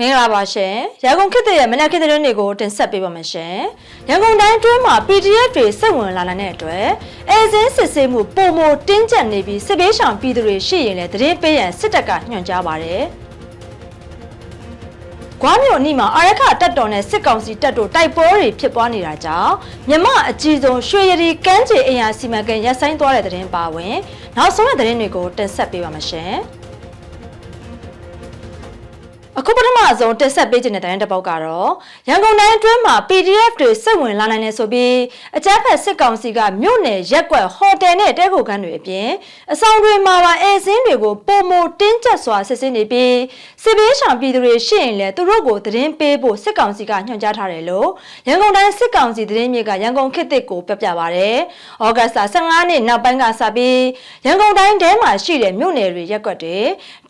မင်္ဂလာပါရှင်ရန်ကုန်ခေတ်သစ်ရဲ့မနက်ခေတ်သတင်းတွေကိုတင်ဆက်ပေးပါမယ်ရှင်ရန်ကုန်တိုင်းတွင်းမှာ PDF တွေစိတ်ဝင်လာနိုင်တဲ့အတွက်အဲစင်းစစ်ဆေးမှုပုံမတင်းကျပ်နေပြီးစစ်ဘေးရှောင်ပြည်သူတွေရှိရင်လည်းတရင်ပေးရန်စစ်တပ်ကညွှန်ကြားပါတယ်ကွာမြို့အနီးမှာအာရခတက်တော်နဲ့စစ်ကောင်စီတပ်တို့တိုက်ပွဲတွေဖြစ်ပွားနေတာကြောင့်မြမအကြီးဆုံးရွှေရည်ကမ်းခြေအင်အားစီမံကိန်းရပ်ဆိုင်းသွားတဲ့သတင်းပါဝင် နောက်ဆုံးတဲ့သတင်းတွေကိုတင်ဆက်ပေးပါမယ်ရှင်။ အခုပထမဆုံးတက်ဆက်ပေးခြင်းတဲ့တိုင်းတစ်ပုတ်ကတော့ရန်ကုန်တိုင်းအတွင်းမှာ PDF တွေစိတ်ဝင်လာနိုင်တယ်ဆိုပြီးအကြမ်းဖက်စစ်ကောင်စီကမြို့နယ်ရက်ကွက်ဟိုတယ်နဲ့တဲခိုခန်းတွေအပြင်အဆောင်တွေမှာပါအဲစင်းတွေကိုပုံမတင်းကျပ်စွာစစ်ဆေးနေပြီးစစ်ဘေးရှောင်ပြည်သူတွေရှိရင်လည်းသူတို့ကိုသတင်းပေးဖို့စစ်ကောင်စီကညွှန်ကြားထားတယ်လို့ရန်ကုန်တိုင်းစစ်ကောင်စီသတင်းမြေကရန်ကုန်ခေတ်သစ်ကိုပြပြပါဗျ။ဩဂတ်စ်15နှစ်နောက်ပိုင်းကစပြီးရန်ကုန်တိုင်းထဲမှာရှိတဲ့မြို့နယ်တွေရက်ကွက်တွေ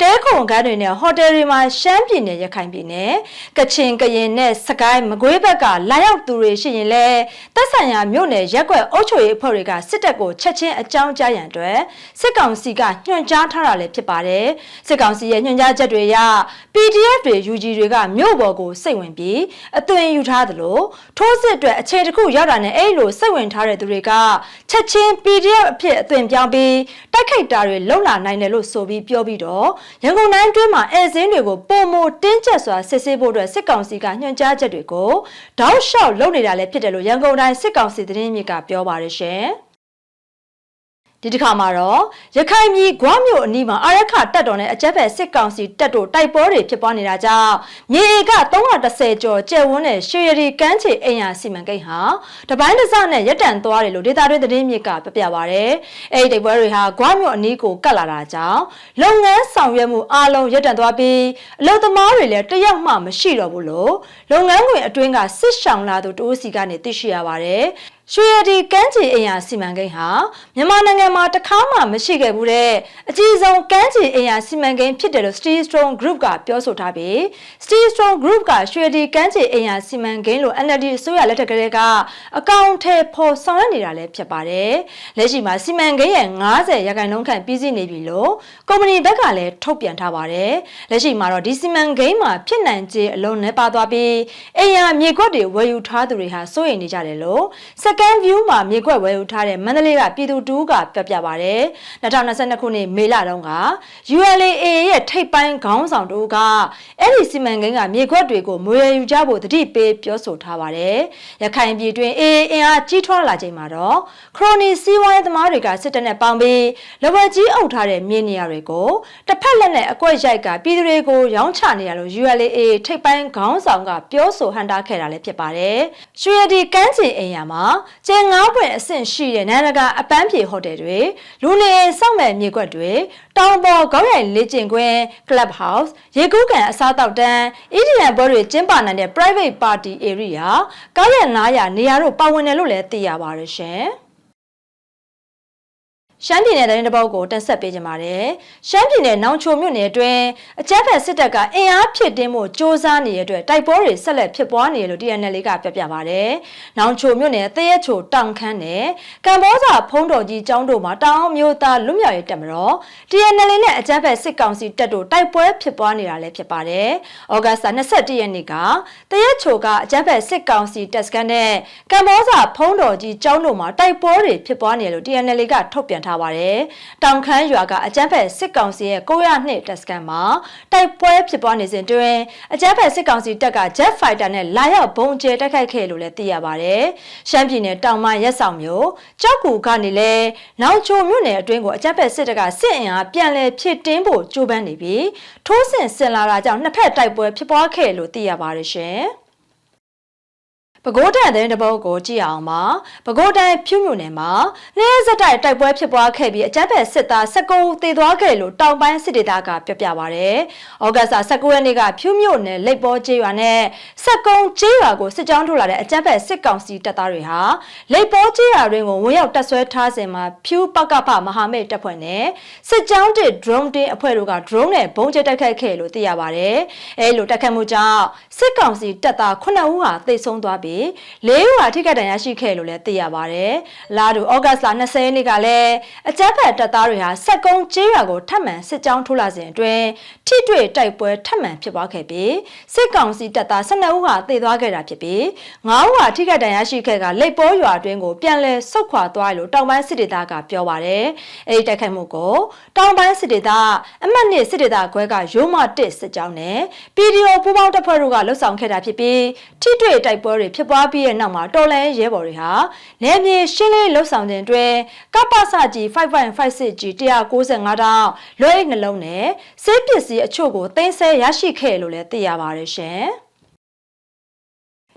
တဲခုံခန်းတွေနဲ့ဟိုတယ်တွေမှာရှမ်းပြည်နယ်ရခိုင်ပြည်နယ်ကချင်ကရင်နဲ့စကိုင်းမကွေးဘက်ကလာရောက်သူတွေရှိရင်လည်းသက်ဆိုင်ရာမြို့နယ်ရက်ကွက်အုပ်ချုပ်ရေးအဖွဲ့တွေကစစ်တပ်ကိုချက်ချင်းအကြောင်းကြားရန်အတွက်စစ်ကောင်စီကညွှန်ကြားထားတာလည်းဖြစ်ပါတယ်စစ်ကောင်စီရဲ့ညွှန်ကြားချက်တွေအရ PDF တွေ UG တွေကမြို့ပေါ်ကိုစိတ်ဝင်ပြီးအသွင်ယူထားသလိုထိုးစစ်အတွက်အခြေတစ်ခုရောက်တာနဲ့အဲ့လိုစိတ်ဝင်ထားတဲ့သူတွေကချက်ချင်း PDF အဖြစ်အသွင်ပြောင်းပြီးတိုက်ခိုက်တာတွေလုံလာနိုင်တယ်လို့ဆိုပြီးပြောပြီးတော့ရန်ကုန်တိုင်းအတွင်းမှာအဲစင်းတွေကိုပုံမတင်းကျပ်စွာစစ်ဆေးဖို့အတွက်စစ်ကောင်စီကညွှန်ကြားချက်တွေကိုတောက်လျှောက်လုပ်နေတာလည်းဖြစ်တယ်လို့ရန်ကုန်တိုင်းစစ်ကောင်စီသတင်းမြစ်ကပြောပါတယ်ရှင်။ ဒီတစ်ခါမှာတော့ရခိုင်ပြည်ဂွမြို့အနီးမှာအာရခတက်တော်နဲ့အကြက်ဖက်စစ်ကောင်စီတက်တို့တိုက်ပွဲတွေဖြစ်ပွားနေတာကြောင့်မြေဧက330ကျော်ကျယ်ဝန်းတဲ့ရွှေရည်ကမ်းခြေအိမ်ယာစီမံကိန်းဟာတပိုင်းတစနဲ့ရပ်တန့်သွားတယ်လို့ဒေတာတွင်းသတင်းမြစ်ကပြပြပါဗျ။အဲဒီတိုက်ပွဲတွေဟာဂွမြို့အနီးကိုကတ်လာတာကြောင့်လုပ်ငန်းဆောင်ရွက်မှုအလုံးရပ်တန့်သွားပြီးအလုပ်သမားတွေလည်းတယောက်မှမရှိတော့ဘူးလို့လုပ်ငန်းခွင်အတွင်းကစစ်ဆောင်လာသူတိုးစီကနေသိရှိရပါတယ်။ရွှေရည်ကမ်းခြေအိမ်ယာစီမံကိန်းဟာမြန်မာနိုင်ငံမှာတခါမှမရှိခဲ့ဘူးတဲ့အကြီးဆုံးကမ်းခြေအိမ်ယာစီမံကိန်းဖြစ်တယ်လို့ Steel Strong Group ကပြောဆိုထားပြီး Steel Strong Group ကရွှေရည်ကမ်းခြေအိမ်ယာစီမံကိန်းလို့ NLD အစိုးရလက်ထက်ကလေးကအကောင့်ထဲပေါ်ဆောင်ရွက်နေတာလည်းဖြစ်ပါတယ်။လက်ရှိမှာစီမံကိန်းရဲ့90ရာခိုင်နှုန်းခန့်ပြီးစီးနေပြီလို့ကုမ္ပဏီဘက်ကလည်းထုတ်ပြန်ထားပါတယ်။လက်ရှိမှာတော့ဒီစီမံကိန်းမှာဖြစ်နိုင်ခြေအလုံးနဲ့ပါသွားပြီးအိမ်ယာမြေကွက်တွေဝယ်ယူထားသူတွေဟာစိုးရိမ်နေကြတယ်လို့ second view မှာမြေကွက်ဝယ်ယူထားတဲ့မန္တလေးကပြည်သူတူးကပြပြပါဗျ။2022ခုနှစ်မေလတုန်းက ULA ရဲ့ထိပ်ပိုင်းခေါင်းဆောင်တို့ကအဲ့ဒီစီမံကိန်းကမြေကွက်တွေကိုမွေယူကြဖို့တတိပေးပြောဆိုထားပါတယ်။ရခိုင်ပြည်တွင်အေးအင်အားကြီးထွားလာချိန်မှာတော့ခရိုနီစီးပွားရေးသမားတွေကစစ်တပ်နဲ့ပေါင်းပြီးလဘကြီးအုပ်ထားတဲ့မြေနေရာတွေကိုတစ်ဖက်လက်နဲ့အကွက်ရိုက်ကပြည်သူတွေကိုရောင်းချနေရလို့ ULA ထိပ်ပိုင်းခေါင်းဆောင်ကပြောဆိုဟန်တာခဲ့တာလည်းဖြစ်ပါတယ်။ရွှေဒီကမ်းခြေအိမ်ယာမှာကျဲငါးပွင့်အဆင့်ရှိတဲ့နာရကအပန်းဖြေဟိုတယ်တွေလူနေစောင့်မဲ့မြေကွက်တွေတောင်ပေါ်ခေါင်းရိုင်လေ့ကျင့်ခွင့် club house ရေကူးကန်အစားတောက်တန်း EDM ပွဲတွေကျင်းပနိုင်တဲ့ private party area ကားရ900နေရာတို့ပါဝင်တယ်လို့လည်းသိရပါတယ်ရှင်။ ရှမ်းပြည်နယ်သတင်းတစ်ပုဒ်ကိုတင်ဆက်ပေးကြပါမယ်။ရှမ်းပြည်နယ်နောင်ချိုမြို့နယ်အတွင်းအကြမ်းဖက်စစ်တပ်ကအင်အားဖြစ်တင်းမှုစ조사နေတဲ့အတွက်တိုက်ပွဲတွေဆက်လက်ဖြစ်ပွားနေတယ်လို့ TNL ကပြပြပါဗျ။နောင်ချိုမြို့နယ်သရဲချိုတောင်ခမ်းနယ်ကံဘောဇာဖုံးတော်ကြီးကျောင်းတို့မှာတောင်မျိုးသားလွတ်မြောက်ရေးတပ်မတော် TNL နဲ့အကြမ်းဖက်စစ်ကောင်စီတပ်တို့တိုက်ပွဲဖြစ်ပွားနေတာလည်းဖြစ်ပါတယ်။ဩဂတ်စ်21ရက်နေ့ကသရဲချိုကအကြမ်းဖက်စစ်ကောင်စီတပ်စခန်းနဲ့ကံဘောဇာဖုံးတော်ကြီးကျောင်းတို့မှာတိုက်ပွဲတွေဖြစ်ပွားနေတယ်လို့ TNL ကထုတ်ပြန်ထားပါတယ်။တောင်ခမ်းရွာကအကြမ်းဖက်စစ်ကောင်စီရဲ့902တပ်စခန်းမှာတိုက်ပွဲဖြစ်ပွားနေစဉ်တွင်အကြမ်းဖက်စစ်ကောင်စီတပ်က Jet Fighter နဲ့လာရောက်ဘုံကျဲတိုက်ခိုက်ခဲ့လို့လည်းသိရပါတယ်။ရှမ်းပြည်နယ်တောင်ပိုင်းရက်ဆောင်မြို့ကြောက်ကူကနေလဲနောင်ချိုမြို့နယ်အတွင်းကိုအကြမ်းဖက်စစ်တပ်ကစစ်အင်အားပြန်လည်ဖြစ်တင်းဖို့ကြိုးပမ်းနေပြီးထိုးဆင်ဆင်လာတာကြောင့်နှစ်ဖက်တိုက်ပွဲဖြစ်ပွားခဲ့လို့သိရပါတယ်ရှင်။ ပဲခူးတန်တဲ့တပုတ်ကိုကြည့်အောင်ပါပဲခူးတန်ဖြူမြို့နယ်မှာနေစက်တိုက်တိုက်ပွဲဖြစ်ပွားခဲ့ပြီးအကြမ်းဖက်စစ်သား19ဦးသေသွားခဲ့လို့တောင်ပိုင်းစစ်ဒေသကပြပြပါဗျ။ဩဂတ်စ်19ရက်နေ့ကဖြူမြို့နယ်လိပ်ပေါ်ကျေးရွာနဲ့စက်ကုန်းကျေးရွာကိုစစ်ကြောင်းထုတ်လာတဲ့အကြမ်းဖက်စစ်ကောင်စီတပ်သားတွေဟာလိပ်ပေါ်ကျေးရွာတွင်ကိုဝင်ရောက်တပ်ဆွဲထားစဉ်မှာဖြူပကဖမဟာမိတ်တပ်ဖွဲ့နဲ့စစ်ကြောင်းတစ် drone တင်အဖွဲ့တို့က drone နဲ့ဘုံကျဲတိုက်ခိုက်ခဲ့လို့သိရပါဗျ။အဲလိုတိုက်ခိုက်မှုကြောင့်စစ်ကောင်စီတပ်သား9ဦးဟာသေဆုံးသွားပြီးပြီး၄ဦးဟာထိခိုက်ဒဏ်ရာရှိခဲ့လို့လည်းသိရပါတယ်။လာတူဩဂတ်စ်လ20ရက်နေ့ကလည်းအကြမ်းဖက်တပ်သားတွေဟာစက်ကုန်းကျေးရွာကိုထပ်မံစစ်ကြောင်းထိုးလာစဉ်အတွင်းထိတွေ့တိုက်ပွဲထပ်မံဖြစ်ပွားခဲ့ပြီးစစ်ကောင်စီတပ်သား12ဦးဟာသေသွားခဲ့တာဖြစ်ပြီး9ဦးဟာထိခိုက်ဒဏ်ရာရှိခဲ့ကလိပ်ပေါ်ရွာအတွင်းကိုပြန်လည်ဆုတ်ခွာသွားတယ်လို့တောင်ပိုင်းစစ်ဒေသကပြောပါတယ်။အဲဒီတိုက်ခိုက်မှုကိုတောင်ပိုင်းစစ်ဒေသအမှတ်နှစ်စစ်ဒေသခွဲကရိုးမတစ်စစ်ကြောင်းနဲ့ PDO ပူးပေါင်းတပ်ဖွဲ့တို့ကလှုပ်ဆောင်ခဲ့တာဖြစ်ပြီးထိတွေ့တိုက်ပွဲတွေဖြစ်ပွားပြီးတဲ့နောက်မှာတော်လန်ရဲဘော်တွေဟာနယ်မြေရှင်းလင်းလှုပ်ဆောင်ခြင်းအတွင်းကပ္ပစကြီး5556 G 195တောင်းလွှဲအိတ်နှလုံးနဲ့စစ်ပစ္စည်းအချို့ကိုသိမ်းဆည်းရရှိခဲ့လို့လည်းသိရပါတယ်ရှင်။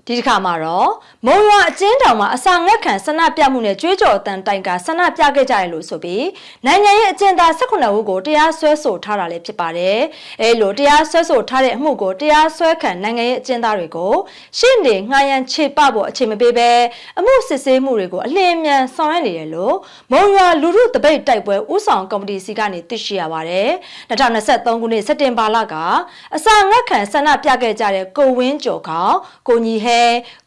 ဒီတစ်ခါမှာတော့မုံရွာအကျဉ်းတောင်မှာအစာငတ်ခံဆန္ဒပြမှုနဲ့ကြွေးကြော်အတန်တိုင်ကဆန္ဒပြခဲ့ကြရလို့ဆိုပြီးနိုင်ငံရဲ့အကျဉ်းသား18ဦးကိုတရားစွဲဆိုထားတာလည်းဖြစ်ပါတယ်။အဲလိုတရားစွဲဆိုထားတဲ့အမှုကိုတရားစွဲခံနိုင်ငံရဲ့အကျဉ်းသားတွေကိုရှင်းနေငှားရမ်းခြေပဖို့အချိန်မပေးဘဲအမှုစစ်ဆေးမှုတွေကိုအလင်းအမြန်ဆောင်ရွက်နေတယ်လို့မုံရွာလူထုတပိတ်တိုက်ပွဲဥဆောင်ကော်မတီစီကနေသိရှိရပါတယ်။2023ခုနှစ်စက်တင်ဘာလကအစာငတ်ခံဆန္ဒပြခဲ့ကြတဲ့ကိုဝင်းကျော်ခေါကိုညီဟဲ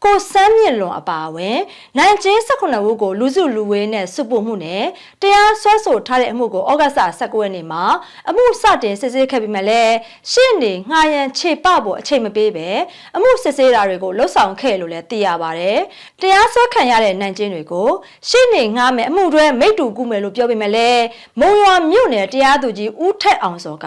ကိုစမ်းမြင့်လွန်အပါအဝင်နိုင်ကျင်း18ဦးကိုလူစုလူဝေးနဲ့စုပို့မှုနဲ့တရားစွဲဆိုထားတဲ့အမှုကိုဩဂတ်စ်19ရက်နေ့မှာအမှုစတင်စစ်ဆေးခဲ့ပြီးမှလည်းရှင်းနေငှားရန်ခြေပဖို့အချိန်မပေးပဲအမှုစစ်ဆေးတာတွေကိုလှုပ်ဆောင်ခဲ့လို့လည်းသိရပါတယ်။တရားစွဲခံရတဲ့နိုင်ကျင်းတွေကိုရှင်းနေငှားမယ်အမှုတွေမိတ္တူကူမယ်လို့ပြောပေမဲ့လည်းမုံရွာမြို့နယ်တရားသူကြီးဦးထက်အောင်စောက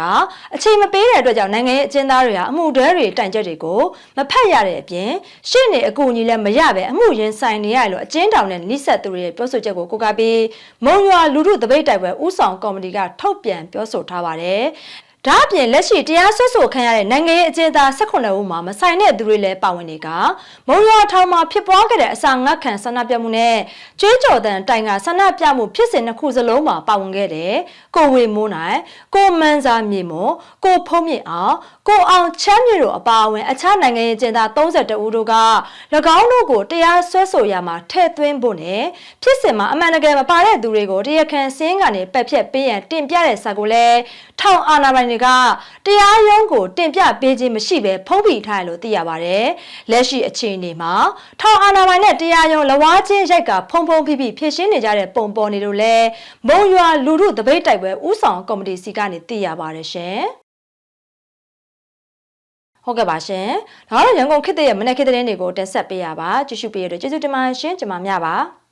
အချိန်မပေးတဲ့အတွက်ကြောင့်နိုင်ငံရဲ့အကျဉ်းသားတွေဟာအမှုတွေတွေတိုင်ချက်တွေကိုမဖတ်ရတဲ့အပြင်ရှင်းနေအကူအညီလည်းမရပဲအမှုရင်ဆိုင်နေရလို့အကျဉ်းတောင်နဲ့နှိဆက်သူတွေရဲ့ပြောဆိုချက်ကိုကိုးကားပြီးမုံရွာလူထုတပိတ်တိုက်ပွဲဥဆောင်ကော်မတီကထုတ်ပြန်ပြောဆိုထားပါတယ် ဒါအပြင်လက်ရှိတရားစွဲဆိုခံရတဲ့နိုင်ငံရေးအကျဉ်းသား18ဦးမှာမဆိုင်တဲ့သူတွေလည်းပါဝင်နေကမုံရွာထောင်မှာဖြစ်ပွားခဲ့တဲ့အစာငတ်ခံဆန္ဒပြမှုနဲ့ကျွေးကြော်တန်တိုင်ကဆန္ဒပြမှုဖြစ်စဉ်နှစ်ခုစလုံးမှာပါဝင်ခဲ့တဲ့ကိုဝေမိုးနိုင်ကိုမန်းစာမြေမွန်ကိုဖုံးမြင့်အောင်ကိုအောင်ချမ်းမြေတို့အပါအဝင်အခြားနိုင်ငံရေးအကျဉ်းသား32ဦးတို့က၎င်းတို့ကိုတရားစွဲဆိုရမှာထဲ့သွင်းဖို့နဲ့ဖြစ်စဉ်မှာအမှန်တကယ်မပါတဲ့သူတွေကိုတရားခံစင်းကနေပက်ဖြတ်ပေးရန်တင်ပြတဲ့စာကိုလည်းထောင်အာဏာပိုင်တွေကတရားရုံးကိုတင်ပြပေးခြင်းမရှိဘဲဖုံးဖိထားတယ်လို့သိရပါတယ်။လက်ရှိအခြေအနေမှာထောင်အာဏာပိုင်နဲ့တရားရုံးလဝါချင်းရိုက်ကဖုံဖုံဖိဖိဖြစ်ရှင်းနေကြတဲ့ပုံပေါ်နေလို့လဲမုံရွာလူထုတပိတ်တိုက်ပွဲဥဆောင်ကော်မတီစီကနေသိရပါတယ်ရှင်။ဟုတ်ကဲ့ပါရှင်။ဒါကတော့ရန်ကုန်ခေတ်ရဲ့မနေ့ခေတ်သတင်းတွေကိုတင်ဆက်ပေးရပါကြည့်ရှုပေးရတဲ့ကျေးဇူးတင်ပါတယ်ရှင်ကျွန်မများပါ။